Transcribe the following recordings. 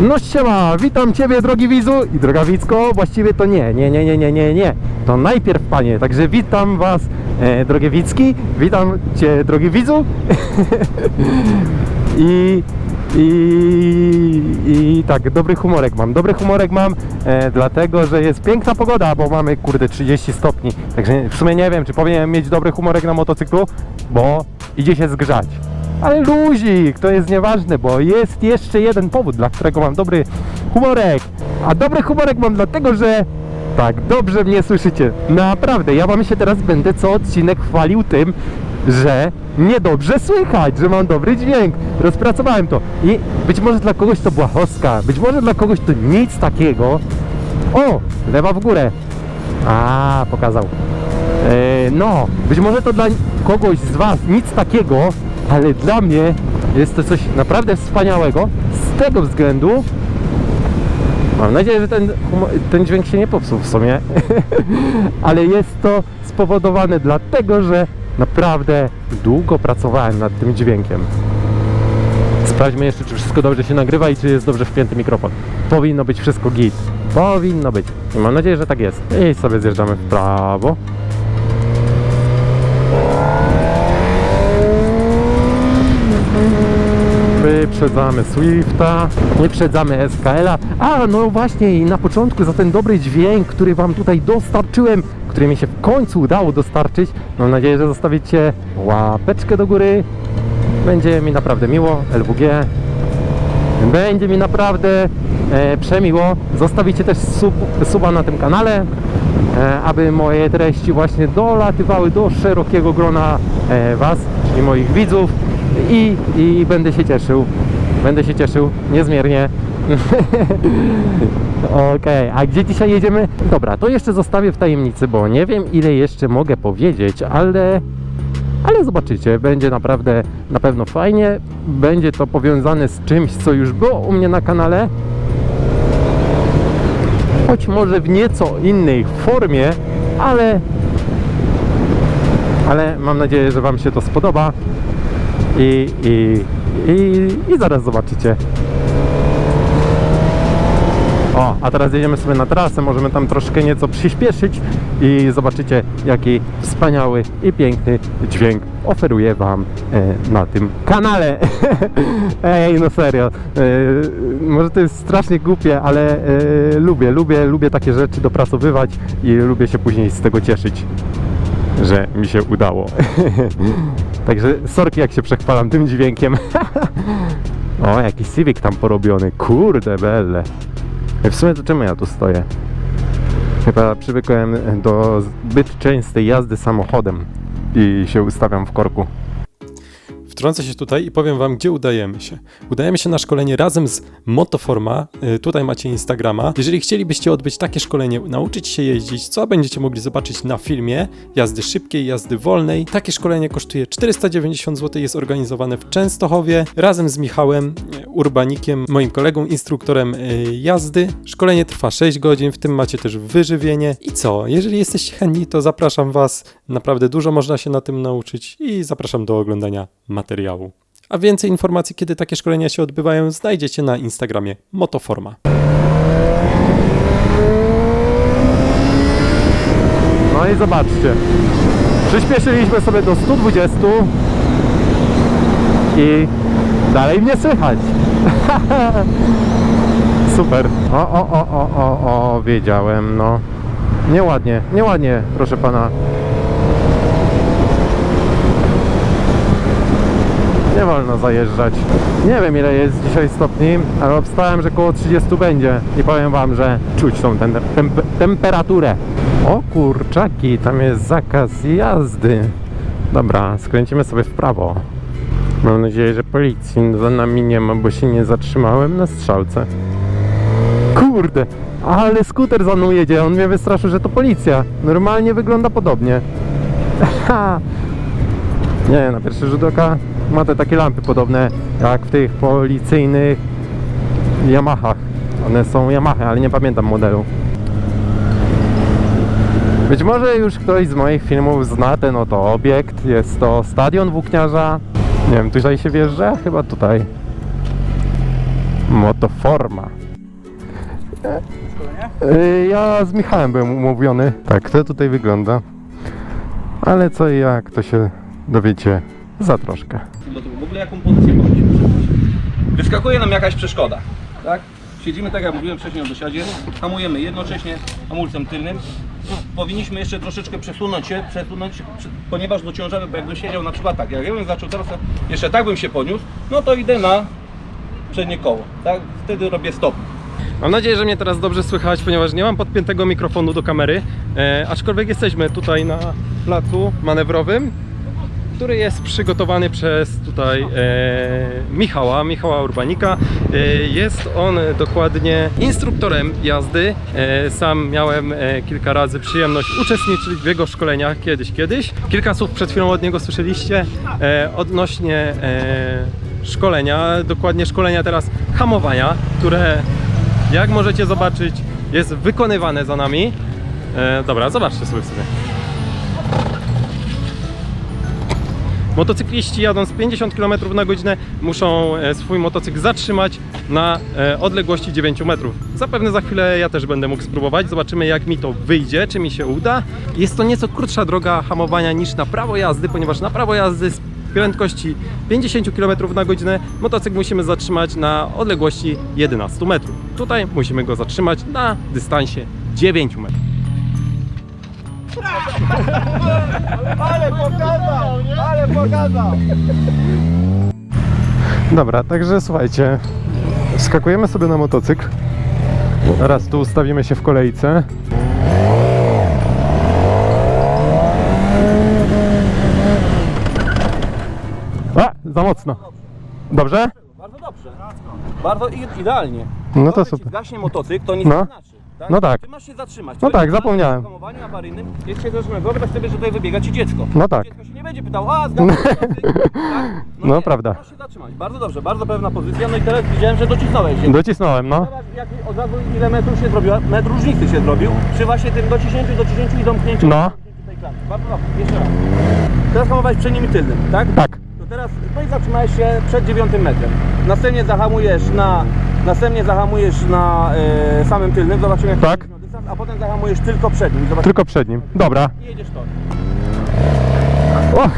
No siema, witam Ciebie drogi widzu. I droga widzko, właściwie to nie, nie, nie, nie, nie, nie, nie, to najpierw Panie, także witam Was e, drogie widzki, witam Cię drogi widzu. I, i, i tak, dobry humorek mam, dobry humorek mam, e, dlatego, że jest piękna pogoda, bo mamy kurde 30 stopni, także w sumie nie wiem, czy powinienem mieć dobry humorek na motocyklu, bo idzie się zgrzać. Ale luzik, to jest nieważne, bo jest jeszcze jeden powód, dla którego mam dobry humorek. A dobry humorek mam dlatego, że tak dobrze mnie słyszycie. Naprawdę, ja wam się teraz będę co odcinek chwalił tym, że mnie dobrze słychać, że mam dobry dźwięk. Rozpracowałem to. I być może dla kogoś to błahostka, być może dla kogoś to nic takiego. O, lewa w górę. A, pokazał. E, no, być może to dla kogoś z Was nic takiego, ale dla mnie jest to coś naprawdę wspaniałego z tego względu. Mam nadzieję, że ten, ten dźwięk się nie popsuł w sumie, ale jest to spowodowane dlatego, że naprawdę długo pracowałem nad tym dźwiękiem. Sprawdźmy jeszcze, czy wszystko dobrze się nagrywa i czy jest dobrze wpięty mikrofon. Powinno być wszystko git. Powinno być. I mam nadzieję, że tak jest. I sobie zjeżdżamy w prawo. Wyprzedzamy Swifta, wyprzedzamy SKL-a. A, no właśnie, i na początku za ten dobry dźwięk, który Wam tutaj dostarczyłem, który mi się w końcu udało dostarczyć, mam nadzieję, że zostawicie łapeczkę do góry. Będzie mi naprawdę miło, LWG. Będzie mi naprawdę e, przemiło. Zostawicie też sub, suba na tym kanale, e, aby moje treści właśnie dolatywały do szerokiego grona e, Was, czyli moich widzów i, i będę się cieszył. Będę się cieszył niezmiernie. Okej, a gdzie dzisiaj jedziemy? Dobra, to jeszcze zostawię w tajemnicy, bo nie wiem ile jeszcze mogę powiedzieć, ale ale zobaczycie, będzie naprawdę na pewno fajnie. Będzie to powiązane z czymś, co już było u mnie na kanale. Choć może w nieco innej formie, ale ale mam nadzieję, że Wam się to spodoba i, i, i, i zaraz zobaczycie. O, a teraz jedziemy sobie na trasę, możemy tam troszkę nieco przyspieszyć i zobaczycie jaki wspaniały i piękny dźwięk oferuję Wam e, na tym kanale. Ej, no serio, e, może to jest strasznie głupie, ale e, lubię, lubię, lubię takie rzeczy dopracowywać i lubię się później z tego cieszyć, że mi się udało. Także sorki jak się przechwalam tym dźwiękiem. o, jakiś Civic tam porobiony, kurde belle. W sumie to czemu ja tu stoję? Chyba przywykłem do zbyt częstej jazdy samochodem i się ustawiam w korku. Wtrącę się tutaj i powiem wam, gdzie udajemy się. Udajemy się na szkolenie razem z Motoforma. Y, Tutaj macie Instagrama. Jeżeli chcielibyście odbyć takie szkolenie, nauczyć się jeździć, co będziecie mogli zobaczyć na filmie, jazdy szybkiej, jazdy wolnej. Takie szkolenie kosztuje 490 zł, jest organizowane w Częstochowie razem z Michałem y, Urbanikiem, moim kolegą, instruktorem y, jazdy. Szkolenie trwa 6 godzin, w tym macie też wyżywienie. I co? Jeżeli jesteście chętni, to zapraszam was. Naprawdę dużo można się na tym nauczyć i zapraszam do oglądania materiału. A więcej informacji, kiedy takie szkolenia się odbywają, znajdziecie na Instagramie Motoforma. No i zobaczcie. Przyspieszyliśmy sobie do 120 i dalej mnie słychać. Super. O, o, o, o, o, o, wiedziałem, no. Nieładnie, nieładnie, proszę pana. Nie wolno zajeżdżać. Nie wiem ile jest dzisiaj stopni, ale obstałem, że koło 30 będzie. I powiem wam, że czuć tą ten, temp temperaturę. O kurczaki, tam jest zakaz jazdy. Dobra, skręcimy sobie w prawo. Mam nadzieję, że policji za nami nie ma, bo się nie zatrzymałem na strzałce. Kurde, ale skuter za mną jedzie, on mnie wystraszył, że to policja. Normalnie wygląda podobnie. Nie, na pierwszy rzut oka ma te takie lampy podobne jak w tych policyjnych Yamahach. One są Yamaha, ale nie pamiętam modelu. Być może już ktoś z moich filmów zna ten oto obiekt. Jest to stadion włókniarza. Nie wiem, tutaj się wjeżdża? Chyba tutaj. Motoforma. Y, Ja z Michałem byłem umówiony. Tak, to tutaj wygląda. Ale co i jak, to się dowiecie za troszkę. Do tyłu. W ogóle jaką pozycję powinniśmy? Wyskakuje nam jakaś przeszkoda, tak? Siedzimy tak jak mówiłem wcześniej o dosiadzie, hamujemy jednocześnie hamulcem tylnym. Powinniśmy jeszcze troszeczkę przesunąć się, przesunąć, ponieważ dociążamy, bo jakbym siedział na przykład tak, jak ja bym zaczął teraz, jeszcze tak bym się podniósł, no to idę na przednie koło, tak? Wtedy robię stop. Mam nadzieję, że mnie teraz dobrze słychać, ponieważ nie mam podpiętego mikrofonu do kamery, e, aczkolwiek jesteśmy tutaj na placu manewrowym, który jest przygotowany przez tutaj e, Michała, Michała Urbanika. E, jest on dokładnie instruktorem jazdy. E, sam miałem e, kilka razy przyjemność uczestniczyć w jego szkoleniach kiedyś, kiedyś. Kilka słów przed chwilą od niego słyszeliście e, odnośnie e, szkolenia, dokładnie szkolenia teraz hamowania, które jak możecie zobaczyć jest wykonywane za nami. E, dobra, zobaczcie sobie w sobie. Motocykliści jadąc 50 km na godzinę muszą e, swój motocykl zatrzymać na e, odległości 9 metrów. Zapewne za chwilę ja też będę mógł spróbować. Zobaczymy jak mi to wyjdzie, czy mi się uda. Jest to nieco krótsza droga hamowania niż na prawo jazdy, ponieważ na prawo jazdy z prędkości 50 km na godzinę motocykl musimy zatrzymać na odległości 11 metrów. Tutaj musimy go zatrzymać na dystansie 9 metrów. Dobra, także słuchajcie, wskakujemy sobie na motocykl. Teraz tu ustawimy się w kolejce. A, za mocno. Dobrze? Bardzo dobrze. Bardzo i- idealnie. No to Dobrze ci super. Zgaśnie motocykl, to nic No. nie znaczy. Tak? No tak. Ty masz się zatrzymać. No tak, zapomniałem. Hamowaniu awaryjnym jest się zatrzymać. Wyobraź sobie, że tutaj wybiega ci dziecko. No tak. Dziecko się nie będzie pytało, a zgadza tak? No nie, prawda. Masz się zatrzymać. Bardzo dobrze, bardzo pewna pozycja. No i teraz widziałem, że docisnąłeś się. Docisnąłem, no. Zobacz, jak od razu ile metrów się zrobiła, metr różnicy się zrobił przy właśnie tym dociśnięciu, dociśnięciu i domknięciu No. tej klatki. Bardzo dobrze, jeszcze raz. Teraz hamowałeś przednim i tylnym, tak? Tak. To teraz, no i zatrzymałeś się przed dziewiątym metrem. Następnie zahamujesz na, następnie zahamujesz na e, samym tylnym, zobaczymy jak Tak. będziesz miał dystans, a potem zahamujesz tylko przednim, zobaczymy Tylko przed nim. Dobra. i jedziesz to. O!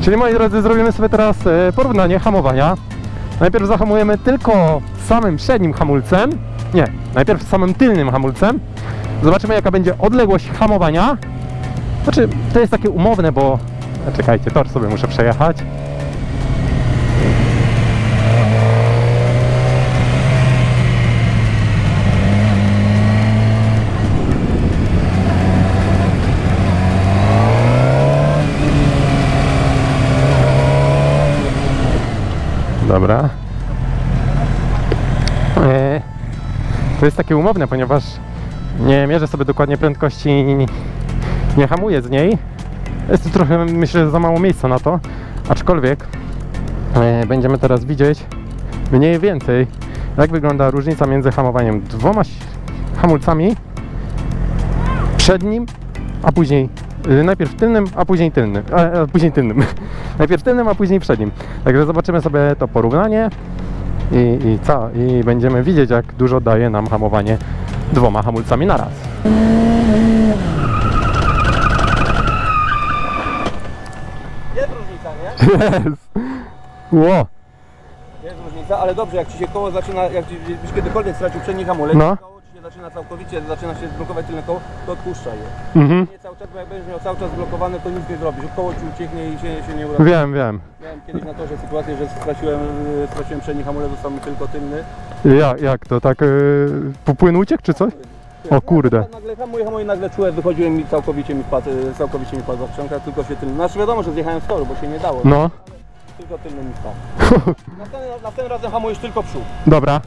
Czyli moi drodzy, zrobimy sobie teraz e, porównanie hamowania. Najpierw zahamujemy tylko samym przednim hamulcem. Nie, najpierw samym tylnym hamulcem. Zobaczymy jaka będzie odległość hamowania. Znaczy, to jest takie umowne, bo... a, Czekajcie, tor sobie muszę przejechać. Dobra. E, To jest takie umowne, ponieważ nie mierzę sobie dokładnie prędkości i nie, hamuję z niej. Jest tu trochę, myślę, za mało miejsca na to. Aczkolwiek e, będziemy teraz widzieć mniej więcej, jak wygląda różnica między hamowaniem dwoma hamulcami przednim, a później najpierw tylnym, a później tylnym, a, a później tylnym. najpierw tylnym, a później przednim. Także zobaczymy sobie to porównanie i, i co? I będziemy widzieć, jak dużo daje nam hamowanie dwoma hamulcami na raz. Jest różnica, nie? Jest! Ło! Jest różnica, ale dobrze, jak ci się koło zaczyna, jak ci, byś kiedykolwiek stracił przedni hamulec, No. Zaczyna całkowicie, zaczyna się zblokować tylne koło, to odpuszczaj je. Mhm. Nie cały czas, bo jak będziesz miał cały czas zblokowane, to nic nie zrobisz. Koło ci ucieknie i się, się nie uratuje. Wiem, wiem. Miałem kiedyś na torze sytuację, że straciłem, y, straciłem przedni hamulec, został mi tylko tylny. Jak, jak to? Tak yy, popłyn uciekł czy coś? O kurde. Nagle hamuję, hamuję, nagle czułem, wychodziłem i całkowicie mi wpadł, y, całkowicie mi wpadła sprzęgła, tylko się tylny. Znaczy wiadomo, że zjechałem z toru, bo się nie dało. No, Tylko tylny mi wpadł. Następnym razem hamujesz tylko przód. dobra.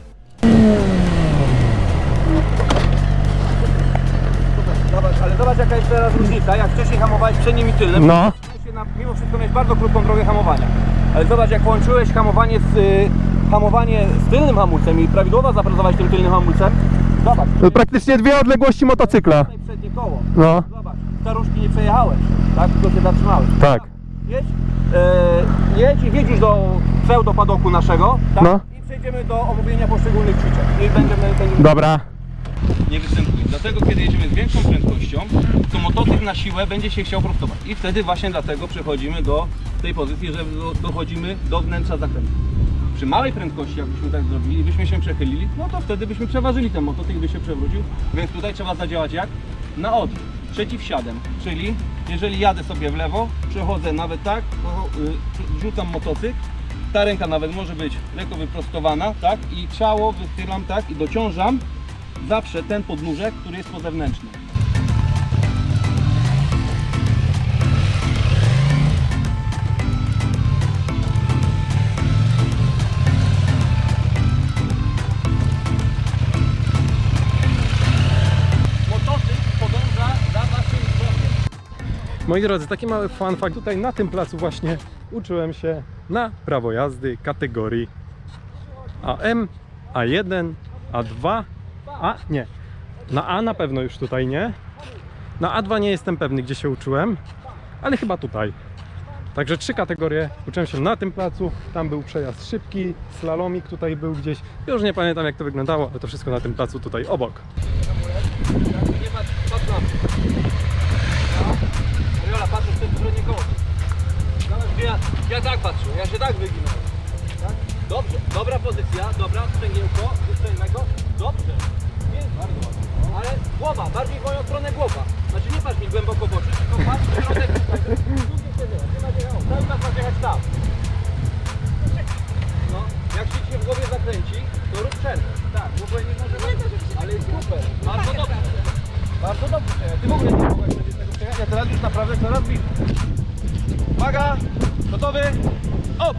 Zobacz, ale zobacz jaka jest teraz różnica. Jak wcześniej hamowałeś przednim i tylnym, No, się na, mimo wszystko miałeś bardzo krótką drogę hamowania. Ale zobacz, jak łączyłeś hamowanie z, y, hamowanie z tylnym hamulcem i prawidłowo zapracowałeś tym tylnym hamulcem, zobacz, to praktycznie dwie odległości motocykla. tutaj przednie koło. No, Zobacz, staruszki nie przejechałeś, tak? Tylko się zatrzymałeś. tak. Jedź, e, jedź i wjedź już do pseudo padoku naszego, tak? No. I przejdziemy przejdziemy do omówienia poszczególnych ćwiczeń. I będziemy, będziemy Dobra. Nie występuje. Dlatego kiedy jedziemy z większą prędkością, to motocykl na siłę będzie się chciał prostować. I wtedy właśnie dlatego przechodzimy do tej pozycji, że do, dochodzimy do wnętrza zakrętu. Przy małej prędkości, jakbyśmy tak zrobili, byśmy się przechylili, no to wtedy byśmy przeważyli ten motocykl, by się przewrócił. Więc tutaj trzeba zadziałać jak? Na odwrót, przeciwsiadem. Czyli jeżeli jadę sobie w lewo, przechodzę nawet tak, y, rzucam motocykl, ta ręka nawet może być lekko wyprostowana, tak? I ciało wychylam tak i dociążam zawsze ten podnóżek, który jest po wzrokiem. Moi drodzy, taki mały fun fact. Tutaj na tym placu właśnie uczyłem się na prawo jazdy kategorii AM, A1, A2, A nie. Na A na pewno już tutaj nie. Na A2 nie jestem pewny, gdzie się uczyłem, ale chyba tutaj. Także trzy kategorie. Uczyłem się na tym placu. Tam był przejazd szybki, slalomik tutaj był gdzieś. Już nie pamiętam jak to wyglądało, ale to wszystko na tym placu tutaj obok. Riola, patrz w tym stronnie koło. Ja, ja tak patrzę, ja się tak wyginam. Tak? Dobrze, dobra pozycja, dobra, sprzęgiełko. Dobrze, jest bardzo ładnie. Ale głowa, bardziej w moją stronę głowa. Znaczy nie patrz mi głęboko w oczy, tylko patrz w środek. Cały czas masz jechać tam. No, jak się ci się w głowie zakręci, to rób przerwę. Tak, ogóle nie może Ale jest super, bardzo dobrze. Bardzo dobrze przejechać. Ty w ogóle nie mogłeś z tego przejechać, a teraz już naprawdę coraz bliżej. Uwaga, gotowy, op!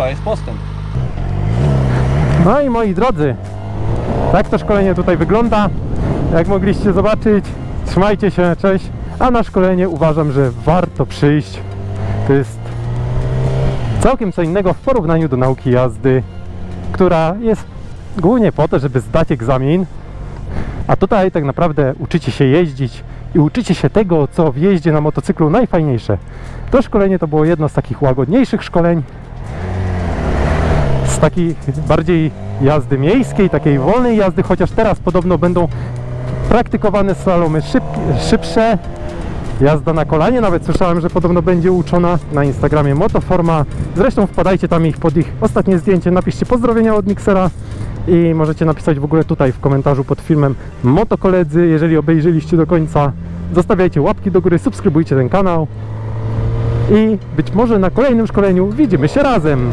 To jest postęp. No i moi drodzy, tak to szkolenie tutaj wygląda. Jak mogliście zobaczyć, trzymajcie się, cześć. A na szkolenie uważam, że warto przyjść. To jest całkiem co innego w porównaniu do nauki jazdy, która jest głównie po to, żeby zdać egzamin. A tutaj tak naprawdę uczycie się jeździć i uczycie się tego, co w jeździe na motocyklu najfajniejsze. To szkolenie to było jedno z takich łagodniejszych szkoleń, takiej bardziej jazdy miejskiej, takiej wolnej jazdy, chociaż teraz podobno będą praktykowane slalomy szyb, szybsze. Jazda na kolanie, nawet słyszałem, że podobno będzie uczona na Instagramie Motoforma. Zresztą wpadajcie tam ich pod ich ostatnie zdjęcie, napiszcie pozdrowienia od Mixera i możecie napisać w ogóle tutaj w komentarzu pod filmem Motokoledzy, jeżeli obejrzeliście do końca. Zostawiajcie łapki do góry, subskrybujcie ten kanał i być może na kolejnym szkoleniu widzimy się razem.